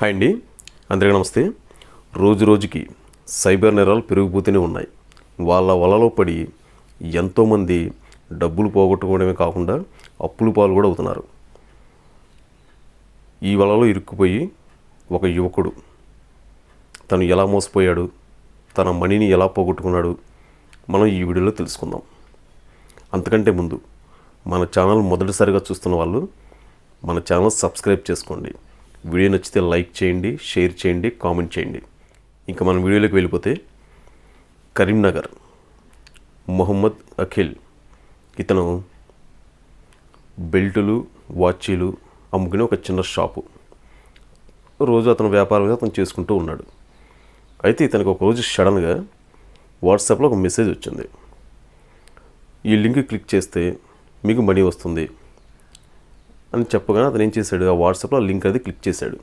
Hi అండి. అందరికీ నమస్తే. రోజు రోజుకి సైబర్ నేరాలు పెరిగిపోతూనే ఉన్నాయి. వాళ్ళ వలలో పడి ఎంతోమంది డబ్బులు పోగొట్టుకోవడమే కాకుండా అప్పులు పాలు కూడా అవుతున్నారు. ఈ వలలో ఇరుక్కుపోయి ఒక యువకుడు తను ఎలా మోసపోయాడు తన మనీని ఎలా పోగొట్టుకున్నాడు మనం ఈ వీడియోలో తెలుసుకుందాం. అంతకంటే ముందు మన ఛానల్ మొదటిసారిగా చూస్తున్న వాళ్ళు మన ఛానల్ సబ్స్క్రైబ్ చేసుకోండి. వీడియో నచ్చితే లైక్ చేయండి షేర్ చేయండి కామెంట్ చేయండి. ఇంకా మనం వీడియోలోకి వెళ్ళిపోతే కరీంనగర్ మొహమ్మద్ అఖిల్ ఇతను బెల్టులు వాచీలు అమ్ముకునే ఒక చిన్న షాపు. రోజు అతను వ్యాపారం అతను చేసుకుంటూ ఉన్నాడు. అయితే ఇతనికి ఒక రోజు సడన్గా వాట్సాప్లో ఒక మెసేజ్ వచ్చింది. ఈ లింక్ క్లిక్ చేస్తే మీకు మనీ వస్తుంది. అని చెప్పగానే అతను ఏం చేశాడు? ఆ వాట్సాప్లో లింక్ అనేది క్లిక్ చేశాడు.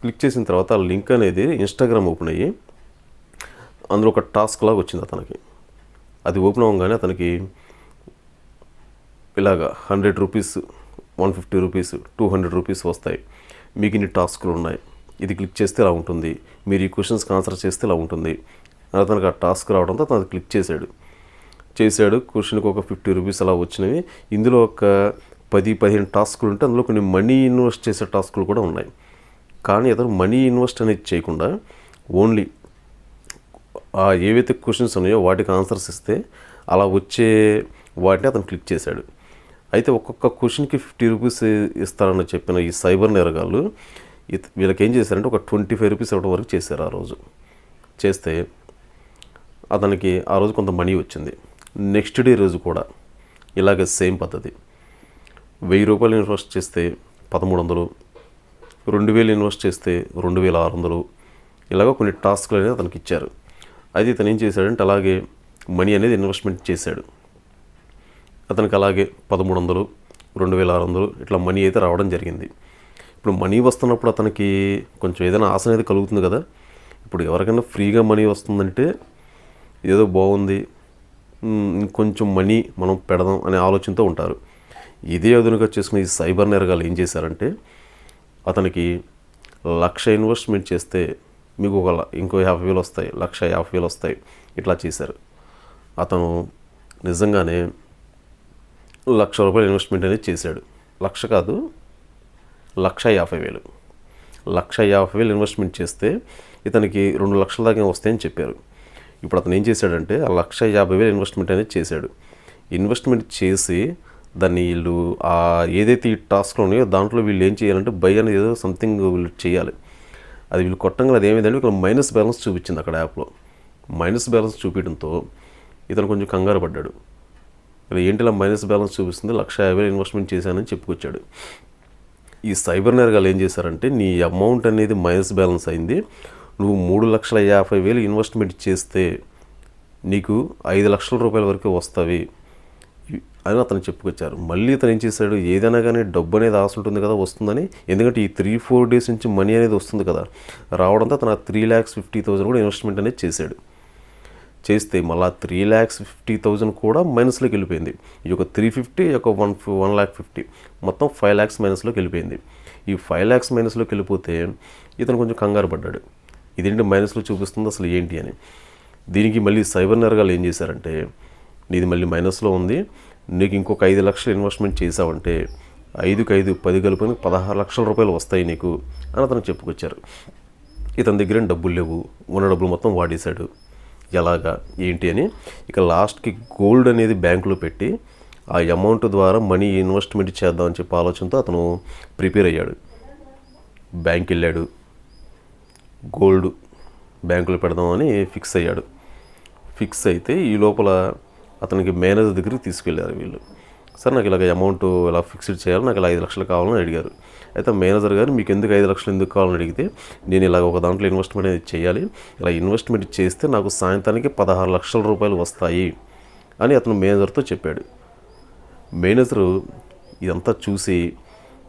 క్లిక్ చేసిన తర్వాత ఆ లింక్ అనేది ఇన్స్టాగ్రామ్ ఓపెన్ అయ్యి అందులో ఒక టాస్క్ లాగా వచ్చింది అతనికి. అది ఓపెన్ అవ్వగానే అతనికి ఇలాగా hundred rupees one fifty rupees two hundred rupees వస్తాయి. మీకు ఇన్ని టాస్క్లు ఉన్నాయి. ఇది క్లిక్ చేస్తే ఇలా ఉంటుంది. మీరు ఈ క్వశ్చన్స్కి ఆన్సర్ చేస్తే ఇలా ఉంటుంది. అని అతనికి ఆ టాస్క్ రావడంతో అతను అది క్లిక్ చేశాడు. చేశాడు. క్వశ్చన్కి ఒక ఫిఫ్టీ రూపీస్ అలా వచ్చినవి. ఇందులో ఒక పది పదిహేను టాస్కులు ఉంటే అందులో కొన్ని మనీ ఇన్వెస్ట్ చేసే టాస్కులు కూడా ఉన్నాయి. కానీ అతను మనీ ఇన్వెస్ట్ అనేది చేయకుండా ఓన్లీ ఆ ఏవైతే క్వశ్చన్స్ ఉన్నాయో వాటికి ఆన్సర్స్ ఇస్తే అలా వచ్చే వాటిని అతను క్లిక్ చేశాడు. అయితే ఒక్కొక్క క్వశ్చన్కి ఫిఫ్టీ రూపీస్ ఇస్తారని చెప్పిన ఈ సైబర్ నేరగాళ్ళు వీళ్ళకి ఏం చేశారంటే ఒక ట్వంటీ ఫైవ్ రూపీస్ ఇవ్వడం వరకు చేశారు ఆ రోజు. చేస్తే అతనికి ఆ రోజు కొంత మనీ వచ్చింది. నెక్స్ట్ డే రోజు కూడా ఇలాగే సేమ్ పద్ధతి. వెయ్యి రూపాయలు ఇన్వెస్ట్ చేస్తే పదమూడు వందలు రెండు వేలు ఇన్వెస్ట్ చేస్తే రెండు వేల ఆరు వందలు ఇలాగ కొన్ని టాస్క్లు అనేది అతనికి ఇచ్చారు. అయితే ఇతను ఏం చేశాడంటే అలాగే మనీ అనేది ఇన్వెస్ట్మెంట్ చేశాడు. అతనికి అలాగే పదమూడు వందలు రెండు వేల ఆరు వందలు ఇట్లా మనీ అయితే రావడం జరిగింది. ఇప్పుడు మనీ వస్తున్నప్పుడు అతనికి కొంచెం ఏదైనా ఆశ అనేది కలుగుతుంది కదా. ఇప్పుడు ఎవరికైనా ఫ్రీగా మనీ వస్తుందంటే ఏదో బాగుంది కొంచెం ఇంకొంచెం మనీ మనం పెడదాం అనే ఆలోచనతో ఉంటారు. ఇదే అదునుగా చేసుకుని ఈ సైబర్ నేరగాలు ఏం చేశారంటే అతనికి లక్ష ఇన్వెస్ట్మెంట్ చేస్తే మీకు ఒక ఇంకో యాభై వేలు వస్తాయి లక్ష యాభై వేలు వస్తాయి ఇట్లా చేశారు. అతను నిజంగానే లక్ష రూపాయలు ఇన్వెస్ట్మెంట్ అనేది చేశాడు. లక్ష కాదు లక్ష యాభై వేలు. లక్ష యాభై వేలు ఇన్వెస్ట్మెంట్ చేస్తే ఇతనికి రెండు లక్షల దాకా వస్తాయని చెప్పారు. ఇప్పుడు అతను ఏం చేశాడంటే ఆ లక్ష యాభై వేలు ఇన్వెస్ట్మెంట్ అనేది చేశాడు. ఇన్వెస్ట్మెంట్ చేసి దాన్ని వీళ్ళు ఆ ఏదైతే ఈ టాస్క్లో ఉన్నాయో దాంట్లో వీళ్ళు ఏం చేయాలంటే బై అనేది ఏదో సంథింగ్ వీళ్ళు చేయాలి. అది వీళ్ళు కొట్టంగా అది ఏమైందంటే ఇక్కడ మైనస్ బ్యాలెన్స్ చూపించింది అక్కడ యాప్లో. మైనస్ బ్యాలెన్స్ చూపించడంతో ఇతను కొంచెం కంగారు పడ్డాడు. ఇలా మైనస్ బ్యాలెన్స్ చూపిస్తుంది? లక్ష యాభై ఇన్వెస్ట్మెంట్ చేశానని చెప్పుకొచ్చాడు. ఈ సైబర్ నేరగాలు ఏం చేశారంటే నీ అమౌంట్ అనేది మైనస్ బ్యాలెన్స్ అయింది. నువ్వు మూడు లక్షల యాభై వేలు ఇన్వెస్ట్మెంట్ చేస్తే నీకు ఐదు లక్షల రూపాయల వరకు వస్తాయి. అని అతను చెప్పుకొచ్చారు. మళ్ళీ అతను ఏం చేశాడు? ఏదైనా కానీ డబ్బు అనేది ఆశ ఉంటుంది కదా వస్తుందని. ఎందుకంటే ఈ త్రీ ఫోర్ డేస్ నుంచి మనీ అనేది వస్తుంది కదా. రావడంతో అతను ఆ త్రీ ల్యాక్స్ ఫిఫ్టీ థౌజండ్ కూడా ఇన్వెస్ట్మెంట్ అనేది చేశాడు. చేస్తే మళ్ళీ త్రీ ల్యాక్స్ ఫిఫ్టీ థౌజండ్ కూడా మైనస్లోకి వెళ్ళిపోయింది. ఈ యొక్క త్రీ ఫిఫ్టీ యొక్క వన్ వన్ ల్యాక్ ఫిఫ్టీ మొత్తం ఫైవ్ ల్యాక్స్ మైనస్లోకి వెళ్ళిపోయింది. ఈ ఫైవ్ ల్యాక్స్ మైనస్లోకి వెళ్ళిపోతే ఇతను కొంచెం కంగారు పడ్డాడు. ఇదేంటి మైనస్లో చూపిస్తుంది అసలు ఏంటి అని. దీనికి మళ్ళీ సైబర్ నేరగాలు ఏం చేశారంటే నీది మళ్ళీ మైనస్లో ఉంది. నీకు ఇంకొక ఐదు లక్షలు ఇన్వెస్ట్మెంట్ చేసావంటే ఐదుకి ఐదు పది కలుపుని పదహారు లక్షల రూపాయలు వస్తాయి నీకు అని అతను చెప్పుకొచ్చారు. ఇతని దగ్గర డబ్బులు లేవు. ఉన్న డబ్బులు మొత్తం వాడేశాడు. ఎలాగా? ఏంటి అని? ఇక లాస్ట్కి గోల్డ్ అనేది బ్యాంకులో పెట్టి ఆ అమౌంట్ ద్వారా మనీ ఇన్వెస్ట్మెంట్ చేద్దామని చెప్పి ఆలోచనతో అతను ప్రిపేర్ అయ్యాడు. బ్యాంక్ వెళ్ళాడు. గోల్డ్ బ్యాంకులో పెడదామని ఫిక్స్ అయ్యాడు. ఫిక్స్ అయితే ఈ లోపల అతనికి మేనేజర్ దగ్గరికి తీసుకెళ్ళారు వీళ్ళు. సార్ నాకు ఇలాగ అమౌంట్ ఇలా ఫిక్స్డ్ చేయాలి? నాకు ఇలా ఐదు లక్షలు కావాలని అడిగారు. అయితే మేనేజర్ గారు మీకు ఎందుకు ఐదు లక్షలు ఎందుకు కావాలని అడిగితే నేను ఇలాగ ఒక దాంట్లో ఇన్వెస్ట్మెంట్ అనేది చేయాలి. ఇలా ఇన్వెస్ట్మెంట్ చేస్తే నాకు సాయంత్రానికి పదహారు లక్షల రూపాయలు వస్తాయి అని అతను మేనేజర్తో చెప్పాడు. మేనేజరు ఇదంతా చూసి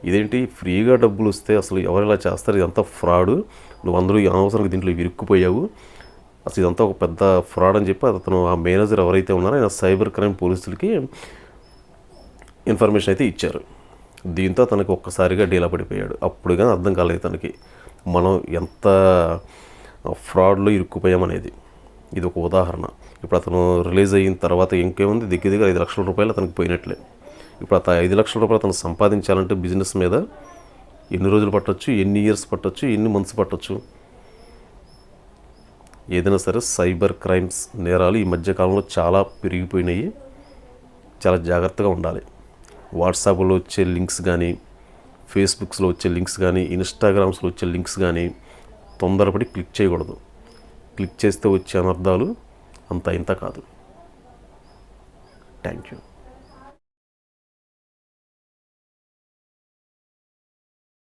ఇదేంటి? ఫ్రీగా డబ్బులు వస్తే అసలు ఎవరు ఇలా చేస్తారు? ఇదంతా ఫ్రాడ్. నువ్వు అందరూ ఈ అనవసరంగా దీంట్లో ఇరుక్కుపోయావు. అసలు ఇదంతా ఒక పెద్ద ఫ్రాడ్ అని చెప్పి అతను ఆ మేనేజర్ ఎవరైతే ఉన్నారో ఆయన సైబర్ క్రైమ్ పోలీసులకి ఇన్ఫర్మేషన్ అయితే ఇచ్చారు. దీంతో తనకు ఒక్కసారిగా డీలా పడిపోయాడు. అప్పుడు కానీ అర్థం కాలేదు తనకి. మనం ఎంత ఫ్రాడ్లో ఇరుక్కుపోయామనేది. ఇది ఒక ఉదాహరణ. ఇప్పుడు అతను రిలీజ్ అయిన తర్వాత ఇంకేముంది? దగ్గర దగ్గర ఐదు లక్షల రూపాయలు అతనికి పోయినట్లే. ఇప్పుడు అత ఐదు లక్షల రూపాయలు అతను సంపాదించాలంటే బిజినెస్ మీద ఎన్ని రోజులు పట్టొచ్చు? ఎన్ని ఇయర్స్ పట్టొచ్చు? ఎన్ని మంత్స్ పట్టొచ్చు? ఏదైనా సరే సైబర్ క్రైమ్స్ నేరాలు ఈ మధ్యకాలంలో చాలా పెరిగిపోయినాయి. చాలా జాగ్రత్తగా ఉండాలి. వాట్సాప్లో వచ్చే లింక్స్ కానీ ఫేస్బుక్స్లో వచ్చే లింక్స్ కానీ ఇన్స్టాగ్రామ్స్లో వచ్చే లింక్స్ కానీ తొందరపడి క్లిక్ చేయకూడదు. క్లిక్ చేస్తే వచ్చే అనర్థాలు అంత ఇంత కాదు. Thank you.